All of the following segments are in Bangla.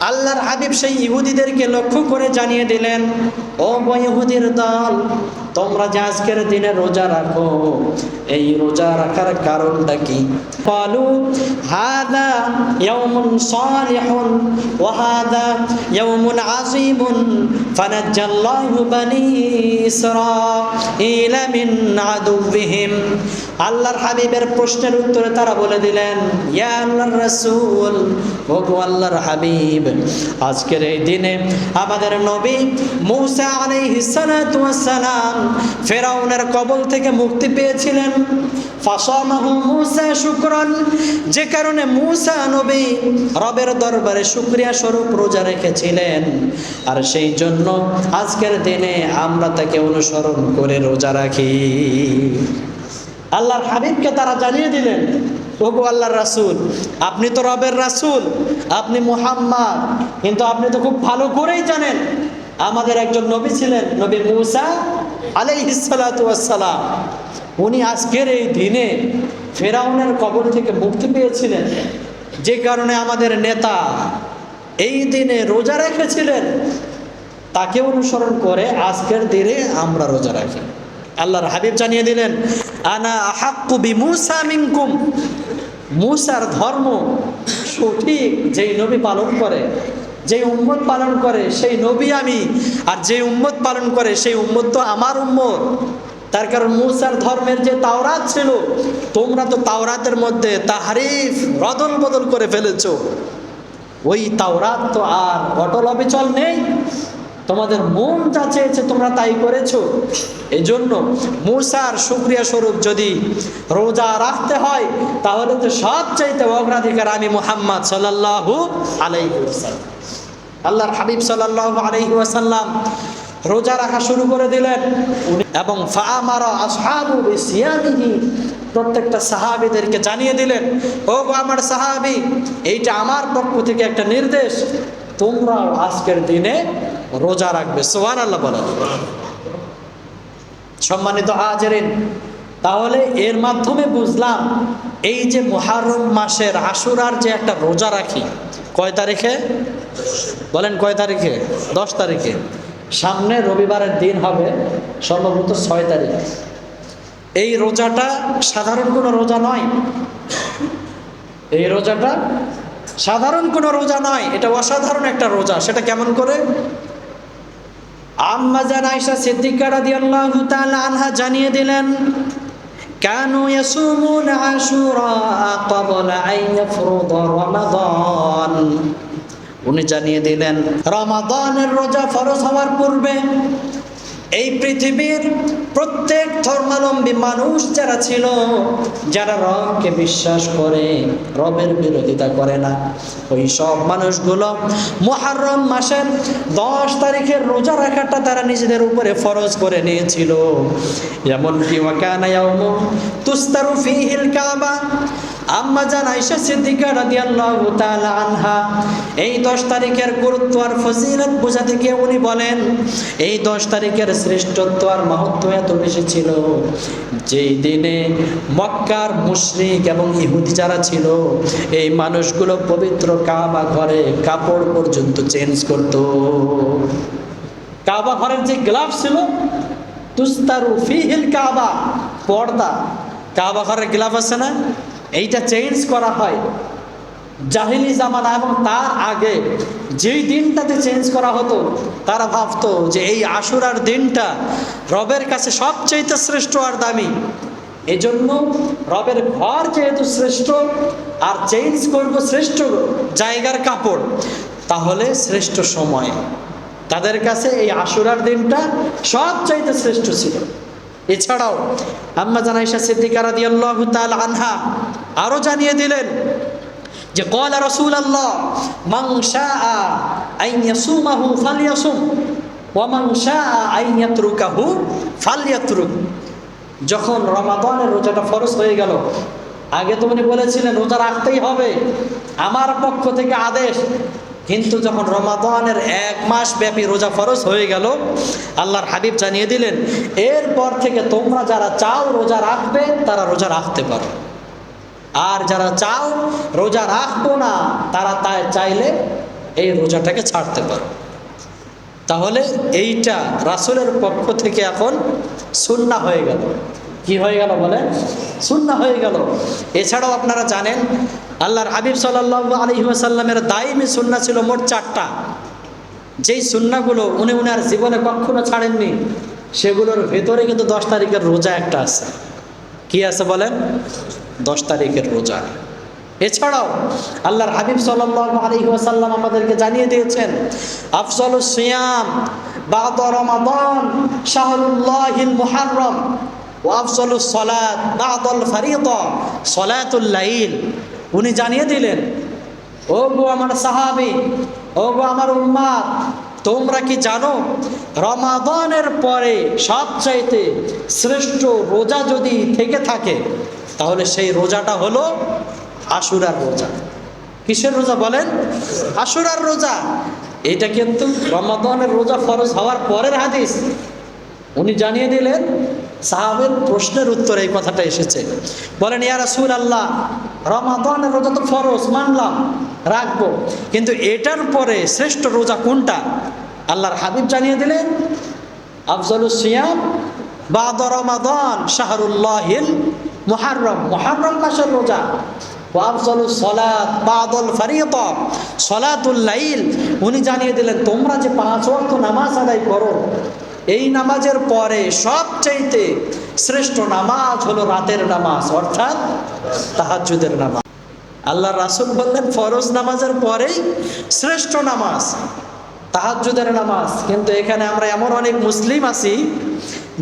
আল্লাহর হাবিব সেই ইহুদিদেরকে লক্ষ্য করে জানিয়ে দিলেন, ও ইহুদির দল, তোমরা যে আজকের দিনে রোজা রাখো এই রোজা রাখার কারণটা কি? পালু হাদা ইয়াউমুন সালিহুন ওয়া হাদা ইয়াউমুন আযীমুন ফানাজ্জাল্লাহু বানি ইসরাঈল মিন আদুবিহিম আল্লাহর হাবিবের প্রশ্নের উত্তরে তারা বলে দিলেন, ইয়া আল্লাহর রাসূল ও গো আল্লাহর হাবিব, আজকের এই দিনে আমাদের নবী মূসা আলাইহিস সালাতু ওয়াস সালাম ফেরাউনের কবল থেকে মুক্তি পেয়েছিলেন। যে কারণে মূসা নবী রবের দরবারে শুকরিয়া স্বরূপ রোজা রেখেছিলেন। আর সেই জন্য আজকের দিনে আমরা তাকে অনুসরণ করে রোজা রাখি। আল্লাহর হাবিবকে তারা জানিয়ে দিলেন, ওগো আল্লাহর রাসূল, আপনি তো রবের রাসূল, আপনি মুহাম্মদ, কিন্তু আপনি তো খুব ভালো করেই জানেন আমাদের একজন নবী ছিলেন, নবী মূসা আলাইহিস সালাতু সালাম উনি আজকের এই দিনে ফেরাউনের কবর থেকে মুক্তি পেয়েছিলেন। যে কারণে আমাদের নেতা এই দিনে রোজা রেখেছিলেন। তাকে অনুসরণ করে আজকের দিনে আমরা রোজা রাখি। আল্লাহর হাবিব জানিয়ে দিলেন, আনা আহাক্কু বি মুসা মিনকুম। মুসার ধর্ম সঠিক, যেই নবী পালন করে যে উম্মত পালন করে, সেই নবী আমি। আর যে উম্মত পালন করে, সেই উম্মত তো আমার উম্মত। তার কারণ মুসার ধর্মের যে তাওরাত ছিল, তোমরা তো তাওরাতের মধ্যে তাহারিফ রদল বদল করে ফেলেছ। ওই তাওরাত তো আর অটল অবিচল নেই। তোমাদের মন যা চেয়েছে তোমরা তাই করেছ। এই জন্য মূসার শুক্রিয়া স্বরূপ যদি রোজা রাখতে হয়, তাহলে তো সব চাইতে অগ্রাধিকার আমি মোহাম্মদ সাল্লাল্লাহু আলাইহি ওয়াসাল্লাম। আল্লাহর হাবিব সাল্লাল্লাহু আলাইহি ওয়াসাল্লাম রোজা রাখা শুরু করে দিলেন। এবং প্রত্যেকটা সাহাবিদেরকে জানিয়ে দিলেন, ও আমার সাহাবি, এইটা আমার পক্ষ থেকে একটা নির্দেশ তোমরা আজকের দিনে রোজা রাখবে। সোহান আল্লাহ বলেন। সম্মানিত হাজেরিন, তাহলে এর মাধ্যমে বুঝলাম এই যে মুহাররম মাসের আশুরার যে একটা রোজা রাখি, কয় তারিখে? বলেন কয় তারিখে? দশ তারিখে। সামনে রবিবারের দিন হবে সম্ভবত ছয় তারিখ। এই রোজাটা সাধারণ কোনো রোজা নয়। এই রোজাটা সাধারণ কোনো রোজা নয়। এটা অসাধারণ একটা রোজা। সেটা কেমন করে? আম্মা জান আয়েশা সিদ্দিকা রাদিয়াল্লাহু তাআলা আনহা জানিয়ে দিলেন كانوا يصومون عاشوراء قبل أن يفرض رمضان উনি জানিয়ে দিলেন রমাদানের রোজা ফরজ হওয়ার পূর্বে এই পৃথিবীর প্রত্যেক ধর্মাবলম্বী মানুষ যারা ছিল, যারা রবকে বিশ্বাস করে, রবের বিরোধিতা করে না। ওই সব মানুষগুলো মুহাররম মাসের দশ তারিখের রোজা রাখাটা তারা নিজেদের উপরে ফরজ করে নিয়েছিল। এমনকি ওয়াকানা ইয়াউমু তুস্তারু ফিহিল কাবা আনহা, এই 10 তারিখের গুরুত্ব আর উনি বলেন, এই 10 তারিখের এত বেশি ছিল। যেই দিনে মক্কার এবং ইহুদি যারা ছিল, এই মানুষগুলো পবিত্র কাবা ঘরে কাপড় পর্যন্ত চেঞ্জ করত। কাবা ঘরের যে গ্লাভ ছিল, তুস্তারু ফিহিল কাবা, পর্দা। কাবা ঘরের গ্লাভ আছে না? এইটা চেঞ্জ করা হয়। জাহিলি জামানা এবং তার আগে যেই দিনটাতে চেঞ্জ করা হতো, তারা ভাবতো যে এই আশুরার দিনটা রবের কাছে সবচেয়ে শ্রেষ্ঠ আর দামি। এজন্য রবের ঘর যেহেতু শ্রেষ্ঠ, আর চেঞ্জ করব শ্রেষ্ঠ জায়গার কাপড়, তাহলে শ্রেষ্ঠ সময়। তাদের কাছে এই আশুরার দিনটা সবচাইতে শ্রেষ্ঠ ছিল। এছাড়াও আম্মা জানাইশা সিদ্দিকা রাদিয়াল্লাহু তাআলা আনহা আরও জানিয়ে দিলেন যে কলা রসুল আল্লাহ মাংসা আইন ইয়াসুমাহু ফালিয়াসুম ওয়া মান শাআ আইন ইয়াতরুকাহু ফালিয়াতরুক যখন রমাদানের রোজাটা ফরজ হয়ে গেল, আগে তো উনি বলেছিলেন, রোজা রাখতেই হবে। আমার পক্ষ থেকে আদেশ কিন্তু যখন রমাদানের এক মাস ব্যাপী রোজা ফরজ হয়ে গেল, আল্লাহর হাবিব জানিয়ে দিলেন, এরপর থেকে তোমরা যারা চাও রোজা রাখবে, তারা রোজা রাখতে পারো। আর যারা চাও রোজা রাখব না, তারা তাই চাইলে এই রোজাটাকে ছাড়তে পারো। তাহলে এইটা রাসুলের পক্ষ থেকে এখন সুন্না হয়ে গেল। কি হয়ে গেল বলে সুন্না হয়ে গেল। এছাড়াও আপনারা জানেন, আল্লাহর হাবিব সাল্লাহ আলী সাল্লামের দাইমি সুন্না ছিল মোট চারটা। যেই সুন্নাগুলো উনি উনার জীবনে কখনো ছাড়েননি, সেগুলোর ভেতরে কিন্তু দশ তারিখের রোজা একটা আছে। কি আছে বলেন? দশ তারিখের রোজা। এছাড়াও আল্লাহর হাবিব সাল্লাহ আলী ওয়াসাল্লাম আমাদেরকে জানিয়ে দিয়েছেন আফজল সিয়াম বাদ রমাদান শাহরুল্লাহিল মুহাররম। ও আফজল সলাত বাদল ফারিদ, সলাতুল লাইল। উনি জানিয়ে দিলেন, ও গো আমার সাহাবি, ও গো আমার উম্মাদ, তোমরা কি জানো, রমাদানের পরে সবচাইতে শ্রেষ্ঠ রোজা যদি থেকে থাকে, তাহলে সেই রোজাটা হলো আশুরার রোজা। কিসের রোজা বলেন? আশুরার রোজা। এটা কিন্তু রমাদানের রোজা ফরজ হওয়ার পরের হাদিস। উনি জানিয়ে দিলেন সাহাবের প্রশ্নের উত্তরে এই কথাটা এসেছে। বলেন, ইয়া রাসূল আল্লাহ রমাদানের রোজা তো ফরজ, মানলাম, রাখব। কিন্তু এটার পরে শ্রেষ্ঠ রোজা কোনটা? আল্লাহর হাবিব জানিয়ে দিলেন, আফজলুস সিয়াম বাদ রমাদান শাহরুল্লাহিল মুহাররম। মুহাররম মাসের রোজা। সলাতুল উনি জানিয়ে দিলেন, তোমরা যে পাঁচ ওয়াক্ত নামাজ আদায় করো এই নামাজের পরে সবচাইতে শ্রেষ্ঠ নামাজ হলো রাতের নামাজ, অর্থাৎ তাহাজ্জুদের নামাজ। আল্লাহ রাসুল বললেন, ফরজ নামাজের পরেই শ্রেষ্ঠ নামাজ, তাহাজ্জুদের নামাজ। কিন্তু এখানে আমরা এমন অনেক মুসলিম আছি,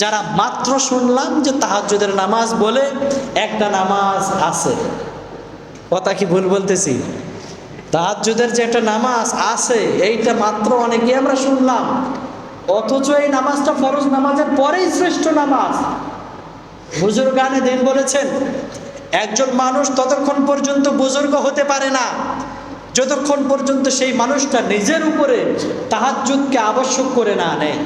যারা মাত্র শুনলাম যে তাহাজ্জুদের নামাজ বলে একটা নামাজ আছে। কথা কি ভুল বলতেছি? তাহাজ্জুদের যে একটা নামাজ আছে, এইটা মাত্র অনেকেই আমরা শুনলাম। অথচ এই নামাজটা ফরজ নামাজের পরেই শ্রেষ্ঠ নামাজ। বুজুর্গ গানে দিন বলেছেন, একজন মানুষ ততক্ষণ পর্যন্ত বুজুর্গ হতে পারে না। যতক্ষণ পর্যন্ত সেই মানুষটা নিজের উপরে তাহার যুগকে আবশ্যক করে না নেয়